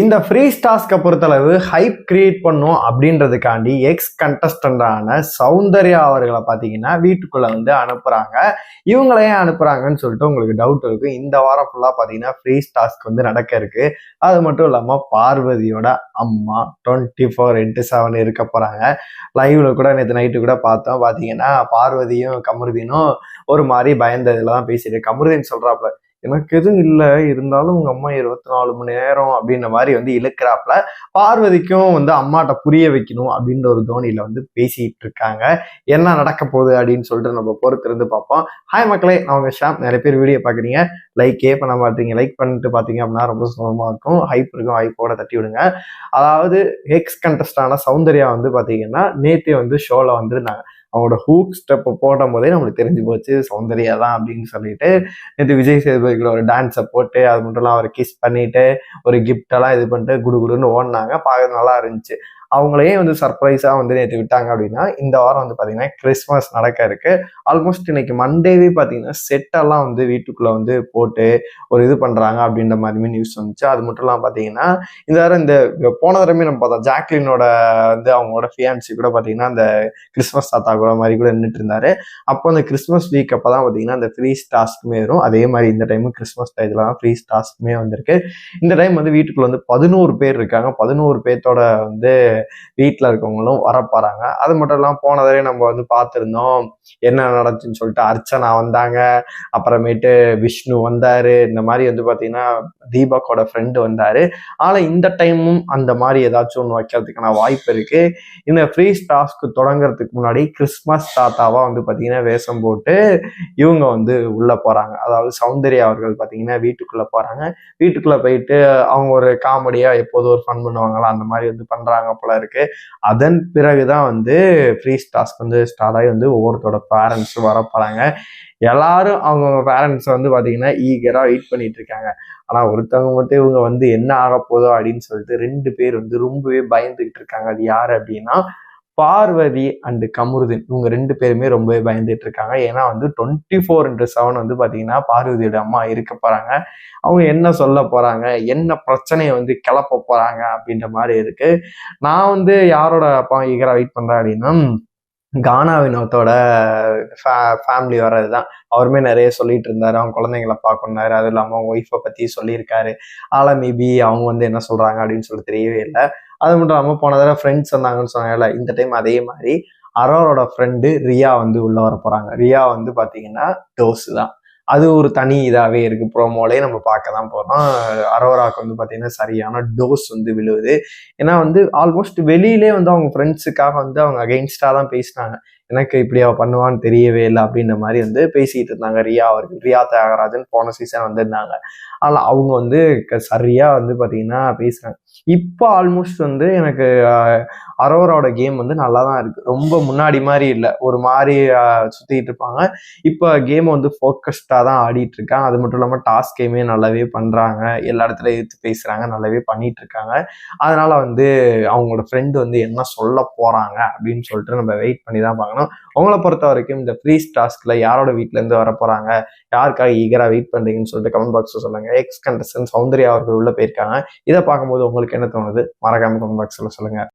இந்த ஃப்ரீ டாஸ்க்கை பொறுத்தளவு ஹைப் கிரியேட் பண்ணும் அப்படின்றதுக்காண்டி எக்ஸ் கண்டஸ்டண்டான சௌந்தர்யா அவர்களை பார்த்தீங்கன்னா வீட்டுக்குள்ளே வந்து அனுப்புகிறாங்க இவங்கள ஏன் சொல்லிட்டு உங்களுக்கு டவுட் இருக்கு. இந்த வாரம் ஃபுல்லாக பார்த்தீங்கன்னா ஃப்ரீ டாஸ்க் வந்து நடக்க இருக்கு. அது மட்டும் இல்லாமல் பார்வதியோட அம்மா டுவெண்ட்டி ஃபோர் இன்ட்டு செவன் இருக்க போகிறாங்க லைவில் கூட நேற்று நைட்டு கூட பார்த்தோம். பார்த்தீங்கன்னா பார்வதியும் கமருதீனும் ஒரு மாதிரி பயந்ததுல தான் பேசிட்டு கமருதீன் சொல்கிறாப்புல எனக்கு எதுவும் இல்லை. இருந்தாலும் உங்க அம்மா இருபத்தி நாலு மணி நேரம் அப்படின்ற மாதிரி வந்து இழுக்கிறாப்புல பார்வதிக்கும் வந்து அம்மாட்ட புரிய வைக்கணும் அப்படின்ற ஒரு தோனியில வந்து பேசிட்டு இருக்காங்க. என்ன நடக்க போகுது அப்படின்னு சொல்லிட்டு நம்ம பொறுத்திருந்து பார்ப்போம். ஹாய் மக்களே நான் உங்க ஷாம். நிறைய பேர் வீடியோ பாக்குறீங்க லைக்கே பண்ண மாட்டீங்க லைக் பண்ணிட்டு பாத்தீங்க அப்படின்னா ரொம்ப சுலபமா இருக்கும். ஹைப் இருக்கும். ஹைப்போட தட்டி விடுங்க. அதாவது எக்ஸ் கண்டஸ்டான சௌந்தர்யா வந்து பாத்தீங்கன்னா நேத்தே வந்து ஷோல வந்துருந்தாங்க. அவங்களோட ஹூக் ஸ்டெப் போடும் போதே நம்மளுக்கு தெரிஞ்சு போச்சு சௌந்தர்யா தான் அப்படின்னு சொல்லிட்டு நேற்று விஜய் சேதுபதி ஒரு டான்ஸை போட்டு அது மட்டும் இல்லாமல் அவரை கிஸ் பண்ணிட்டு ஒரு கிஃப்டெல்லாம் இது பண்ணிட்டு குடு குடுன்னு ஓடினாங்க. பார்க்க நல்லா இருந்துச்சு. அவங்களையே வந்து சர்ப்ரைஸாக வந்து நேற்று விட்டாங்க அப்படின்னா இந்த வாரம் வந்து பார்த்தீங்கன்னா கிறிஸ்மஸ் நடக்க இருக்கு. ஆல்மோஸ்ட் இன்னைக்கு மண்டேவே பார்த்தீங்கன்னா செட்டெல்லாம் வந்து வீட்டுக்குள்ளே வந்து போட்டு ஒரு இது பண்ணுறாங்க அப்படின்ற மாதிரி நியூஸ் வந்துச்சு. அது மட்டும் இல்லாமல் பார்த்தீங்கன்னா இந்த வாரம் இந்த போன தடவை நம்ம பார்த்தோம் ஜாக்லினோட வந்து அவங்களோட ஃபியான்சி கூட பார்த்தீங்கன்னா அந்த கிறிஸ்மஸ் தாத்தா கூட மாதிரி கூட நின்றுட்டு இருந்தாரு. அப்போ அந்த கிறிஸ்மஸ் வீக் அப்போ தான் பார்த்தீங்கன்னா அந்த ஃப்ரீ டாஸ்க்குமே வரும். அதே மாதிரி இந்த டைமும் கிறிஸ்மஸ் டயத்தில் தான் ஃப்ரீ டாஸ்க்குமே வந்திருக்கு. இந்த டைம் வந்து வீட்டுக்குள்ள வந்து பதினோரு பேர் இருக்காங்க. பதினோரு பேர்த்தோட வந்து வீட்டில் இருக்கவங்களும் வரப்போறாங்க. அது மட்டும் இல்லாமல் போனதே நம்ம வந்து பார்த்துருந்தோம். என்ன நடந்துச்சுன்னு சொல்லிட்டு அர்ச்சனா வந்தாங்க. அப்புறமேட்டு விஷ்ணு வந்தாரு. இந்த மாதிரி வந்து பார்த்தீங்கன்னா தீபக்கோட ஃப்ரெண்டு வந்தாரு. ஆனால் இந்த டைமும் அந்த மாதிரி ஏதாச்சும் ஒன்று வைக்கிறதுக்கான வாய்ப்பு இருக்கு. இந்த ஃப்ரீ டாஸ்க் தொடங்குறதுக்கு முன்னாடி கிறிஸ்மஸ் தாத்தாவா வந்து பார்த்தீங்கன்னா வேஷம் போட்டு இவங்க வந்து உள்ளே போறாங்க. அதாவது சௌந்தர்யா அவர்கள் பார்த்தீங்கன்னா வீட்டுக்குள்ளே போறாங்க. வீட்டுக்குள்ளே போயிட்டு அவங்க ஒரு காமெடியாக எப்போதும் ஒரு ஃபன் பண்ணுவாங்களா? அந்த மாதிரி வந்து பண்ணுறாங்க போல இருக்கு. அதன் பிறகுதான் வந்து ஃப்ரீ டாஸ்க் வந்து ஸ்டார்ட் ஆகி வந்து ஒவ்வொருத்தோட பேரண்ட்ஸும் வர போறாங்க. எல்லாரும் அவங்கவுங்க பேரண்ட்ஸ் வந்து பாத்தீங்கன்னா ஈகராக வெயிட் பண்ணிட்டு இருக்காங்க. ஆனா ஒருத்தவங்க மட்டும் இவங்க வந்து என்ன ஆக போதோ அப்படின்னு சொல்லிட்டு ரெண்டு பேர் வந்து ரொம்பவே பயந்துகிட்டு இருக்காங்க. அது யாரு அப்படின்னா பார்வதி அண்டு கமருதீன் இவங்க ரெண்டு பேருமே ரொம்பவே பயந்துட்டு இருக்காங்க ஏன்னா வந்து டுவெண்ட்டி ஃபோர் இன்ட்டு செவன் வந்து பார்த்தீங்கன்னா பார்வதியோட அம்மா இருக்க போகிறாங்க அவங்க என்ன சொல்ல போகிறாங்க என்ன பிரச்சனையை வந்து கிளப்ப போகிறாங்க அப்படின்ற மாதிரி இருக்குது நான் வந்து யாரோட அப்பா ஈகரா வெயிட் பண்ணுறேன் அப்படின்னா கானா வினோத்தோட ஃபேமிலி வர்றது தான் அவருமே நிறைய சொல்லிட்டு இருந்தாரு. அவங்க குழந்தைங்களை பார்க்கணுனாரு அதுவும் இல்லாமல் அவங்க ஒய்ஃபை பற்றி சொல்லியிருக்காரு. ஆலமிபி அவங்க வந்து என்ன சொல்கிறாங்க அப்படின்னு சொல்லி தெரியவே இல்லை. அது மட்டும் இல்லாமல் போன தடவை ஃப்ரெண்ட்ஸ் வந்தாங்கன்னு சொன்னாங்கல்ல இந்த டைம் அதே மாதிரி அரோரோட ஃப்ரெண்டு ரியா வந்து உள்ள வர போறாங்க. ரியா வந்து பாத்தீங்கன்னா டோஸ் தான். அது ஒரு தனி இதாகவே இருக்கு. ப்ரோமோலே நம்ம பார்க்க தான் போறோம். அரோராக்கு வந்து பார்த்தீங்கன்னா சரியான டோஸ் வந்து விழுவுது. ஏன்னா வந்து ஆல்மோஸ்ட் வெளியிலே வந்து அவங்க ஃப்ரெண்ட்ஸுக்காக வந்து அவங்க அகெயின்ஸ்டாக தான் பேசினாங்க. எனக்கு இப்படி அவ பண்ணுவான்னு தெரியவே இல்லை அப்படின்ற மாதிரி வந்து பேசிட்டு இருந்தாங்க. ரியா அவருக்கு ரியா தியாகராஜன் போன சீசன் வந்திருந்தாங்க. ஆனால் அவங்க வந்து க- சரியா வந்து பார்த்திங்கன்னா பேசுறாங்க. இப்போ ஆல்மோஸ்ட் வந்து எனக்கு அரோரோட அரோராவோட கேம் வந்து நல்லா தான் இருக்கு. ரொம்ப முன்னாடி மாதிரி இல்லை. ஒரு மாதிரி சுற்றிக்கிட்டு இருப்பாங்க. இப்போ கேம் வந்து ஃபோக்கஸ்டாக தான் ஆடிட்டு இருக்காங்க. அது மட்டும் இல்லாமல் டாஸ்க் கேமே நல்லாவே பண்ணுறாங்க எல்லா இடத்துல எடுத்து பேசுகிறாங்க நல்லாவே பண்ணிட்டு இருக்காங்க. அதனால வந்து அவங்களோட ஃப்ரெண்டு வந்து என்ன சொல்ல போகிறாங்க அப்படின்னு சொல்லிட்டு நம்ம வெயிட் பண்ணி தான் பார்க்கணும். அவங்கள பொறுத்த வரைக்கும் இந்த ஃப்ரீ டாஸ்கில் யாரோட வீட்டிலேருந்து வர போகிறாங்க யாருக்காக ஈகராக வெயிட் பண்ணுறீங்கன்னு சொல்லிட்டு கமெண்ட் பாக்ஸில் சொல்லுங்கள் எக்ஸ் கண்டஸ்டன் சௌந்தர்யா அவர்கள் உள்ளே போயிருக்காங்க. இதை பார்க்கும்போது உங்களுக்கு என்ன தோணுது? மறக்காம கமெண்ட் பாக்ஸில் சொல்லுங்க.